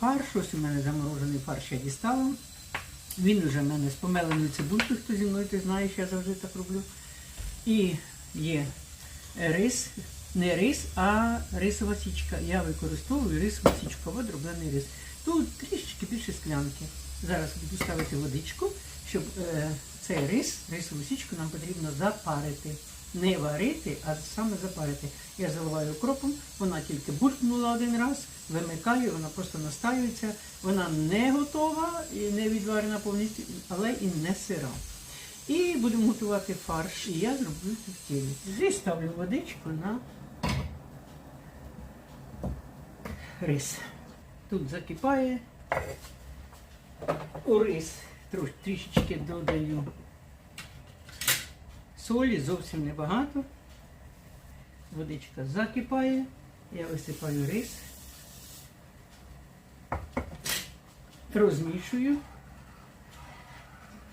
фарш. Ось у мене заморожений фарш я дістала. Він уже в мене з помеленою цибулькою, хто зі мною ти знаєш, я завжди так роблю. І є рис, не рис, а рисова січка. Я використовую рисову січку, або дроблений рис. Тут трішечки більше склянки. Зараз буду ставити водичку, щоб е, цей рис, рисову січку нам потрібно запарити. Не варити, а саме запарити. Я заливаю окропом, вона тільки булькнула один раз, вимикаю, вона просто настаюється. Вона не готова і не відварена повністю, але і не сира. І будемо готувати фарш. І я зроблю тефтелі. Здесь водичку на рис. Тут закипає. У рис трішечки додаю солі, зовсім небагато. Водичка закипає. Я висипаю рис. Розмішую.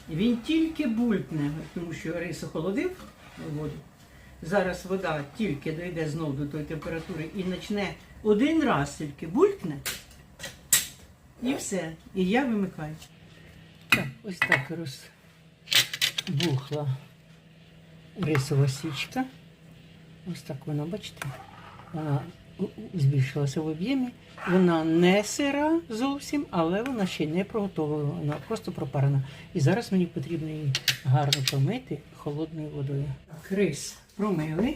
Він тільки булькне, тому що рис охолодив у воді. Зараз вода тільки дойде знову до тої температури і почне один раз тільки булькне. І все. І я вимикаю. Так, ось так розбухла рисова січка. Ось так вона, бачите, вона збільшилася в об'ємі. Вона не сира зовсім, але вона ще не приготовлена, вона просто пропарена. І зараз мені потрібно її гарно помити холодною водою. Так, рис промили.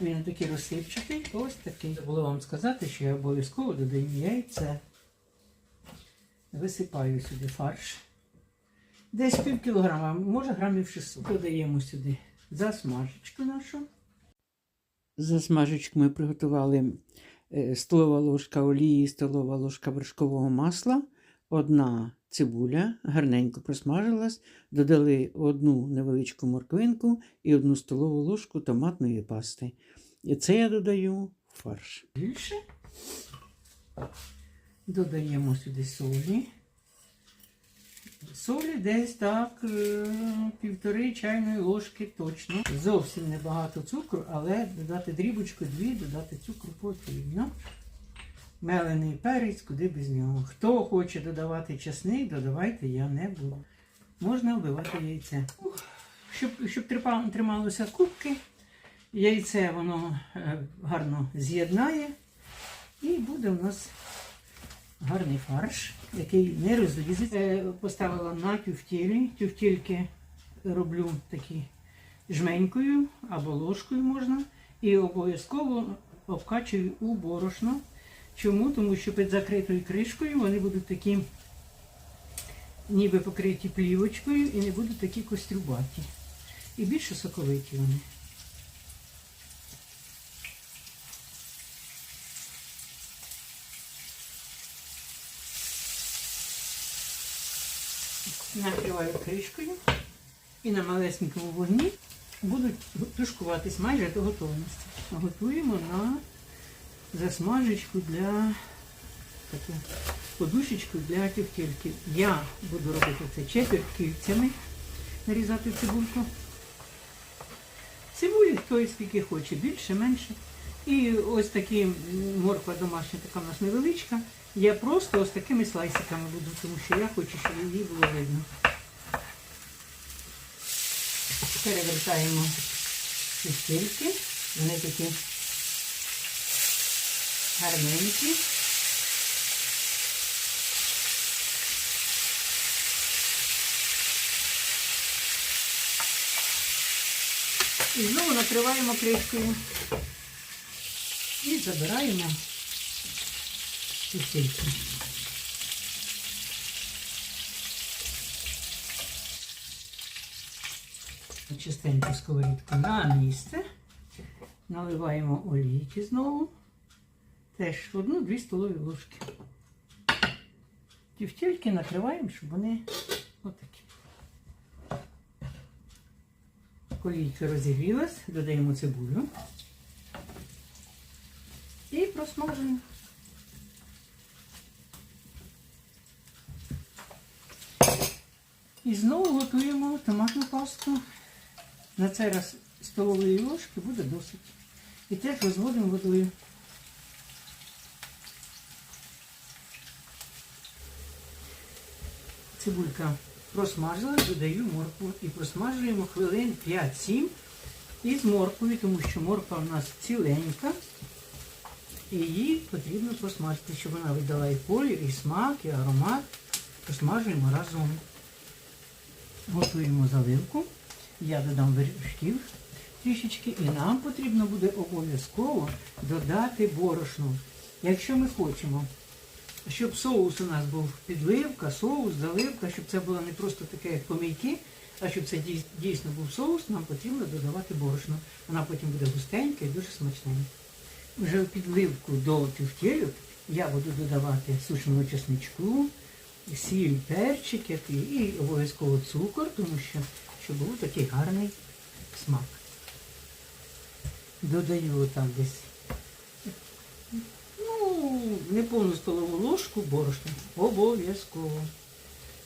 Він такий розсипчатий, ось такий. Забула вам сказати, що я обов'язково додаю яйце. Висипаю сюди фарш. Десь пів кілограма, може грамів 600. Додаємо сюди засмажечку нашу. Засмажечку ми приготували е, столова ложка олії, столова ложка вершкового масла, одна цибуля, гарненько просмажилась, додали одну невеличку морквинку і одну столову ложку томатної пасти. І це я додаю в фарш. Більше додаємо сюди солі. Солі десь так е, півтори чайної ложки точно. Зовсім небагато цукру, але додати дрібочку дві, додати цукру потрібно. Мелений перець, куди без нього. Хто хоче додавати часник, додавайте, я не буду. Можна вбивати яйце. Щоб, щоб трималося кубки, яйце воно е, гарно з'єднає. І буде у нас гарний фарш, який не розлізеться. Е, Поставила на тюфтілі. Тюфтільки роблю такі жменькою або ложкою можна. І обов'язково обкачую у борошно. Чому? Тому що під закритою кришкою вони будуть такі, ніби покриті плівочкою і не будуть такі кострюбаті. І більше соковиті вони. Накриваю кришкою і на малесенькому вогні будуть тушкуватись майже до готовності. Готуємо на засмажечку для таку подушечку для тівтільки. Я буду робити це четвертьківцями, нарізати цибульку. Цибулі хто і скільки хоче, більше, менше. І ось такі морква домашня, така в нас невеличка. Я просто ось такими слайсиками буду, тому що я хочу, щоб її було видно. Перевертаємо стільки. Вони такі гарненькі. І знову накриваємо кришкою. І забираємо сусідки. Частенько сковорідку на місце. Наливаємо олійки знову. Теж одну-дві столові ложки. Тівтільки накриваємо, щоб вони отакі. Олійка розігрілась, додаємо цибулю просмажуємо. І знову готуємо томатну пасту. На цей раз столової ложки буде досить. І теж розводимо водою. Цибулька просмажилась, додаю моркву і просмажуємо хвилин 5-7 із морквою, тому що морква в нас ціленька. І її потрібно просмажити, щоб вона видала і колір, і смак, і аромат. Просмажуємо разом. Готуємо заливку. Я додам вершків трішечки, і нам потрібно буде обов'язково додати борошно. Якщо ми хочемо, щоб соус у нас був підливка, соус, заливка, щоб це було не просто таке, як помійки, а щоб це дійсно був соус, нам потрібно додавати борошно. Вона потім буде густенька і дуже смачненька. Вже в підливку до тюфтєлю я буду додавати сушеного чесничку, сіль, перчик який, і обов'язково цукор, тому що щоб був такий гарний смак. Додаю отак десь ну, не повну столову ложку борошна. Обов'язково.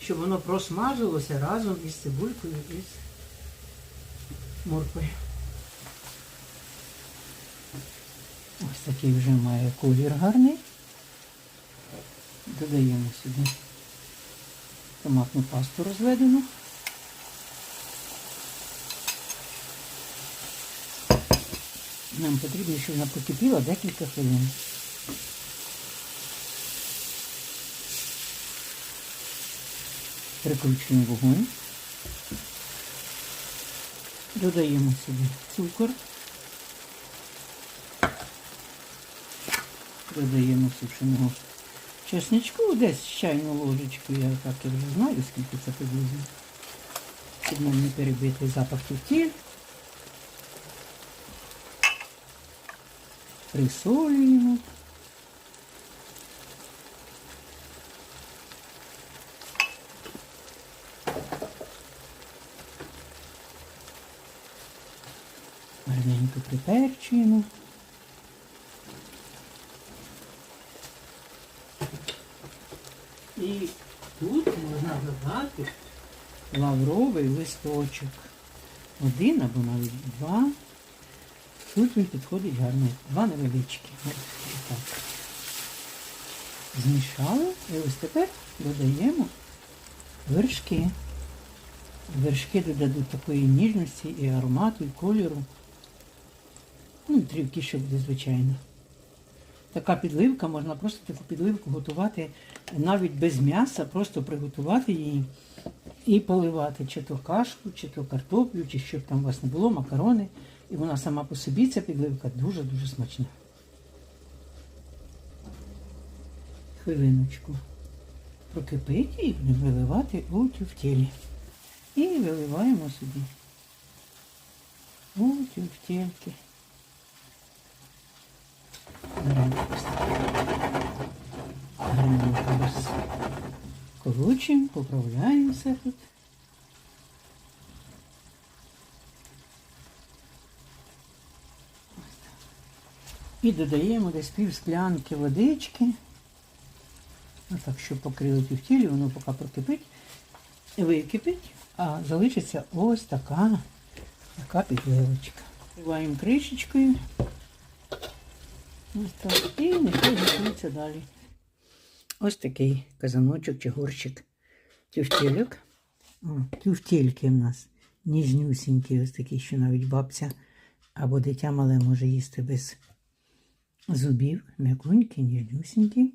Щоб воно просмажилося разом із цибулькою і з морквою. Ось такий вже має колір гарний. Додаємо сюди томатну пасту розведену. Нам потрібно, щоб вона покипіла декілька хвилин. Прикручуємо вогонь. Додаємо сюди цукор. Додаємо сушеного чесничку, десь чайну ложечку, я так і вже знаю, скільки це приблизно. Щоб нам не перебити запах тефтіль. Присолюємо. Гарненько приперчуємо. І тут можна додати лавровий листочок. Один або навіть два. Тут він підходить гарно. Два невеличкі. Так. Змішали. І ось тепер додаємо вершки. Вершки додадуть такої ніжності і аромату, і кольору. Ну, трівкіше буде, звичайно. Така підливка, можна просто таку підливку готувати навіть без м'яса, просто приготувати її і поливати чи то кашку, чи то картоплю, чи що б там у вас не було, макарони. І вона сама по собі, ця підливка, дуже-дуже смачна. Хвилиночку прокипить і будемо виливати у тюфтєлі. І виливаємо сюди. У тюфтєльки. Гарненько розкручуємо, поправляємо все тут. І додаємо десь пів склянки водички. Отак, щоб покрили півтілі, воно поки прокипить, википить, а залишиться ось така, така підливочка. Вкриваємо кришечкою. Ось так. І нехай готується далі. Ось такий казаночок чи горщик тюфтельок. Тюфтельки в нас ніжнюсінькі, ось такі, що навіть бабця або дитя мале може їсти без зубів. М'якунькі, ніжнюсінькі.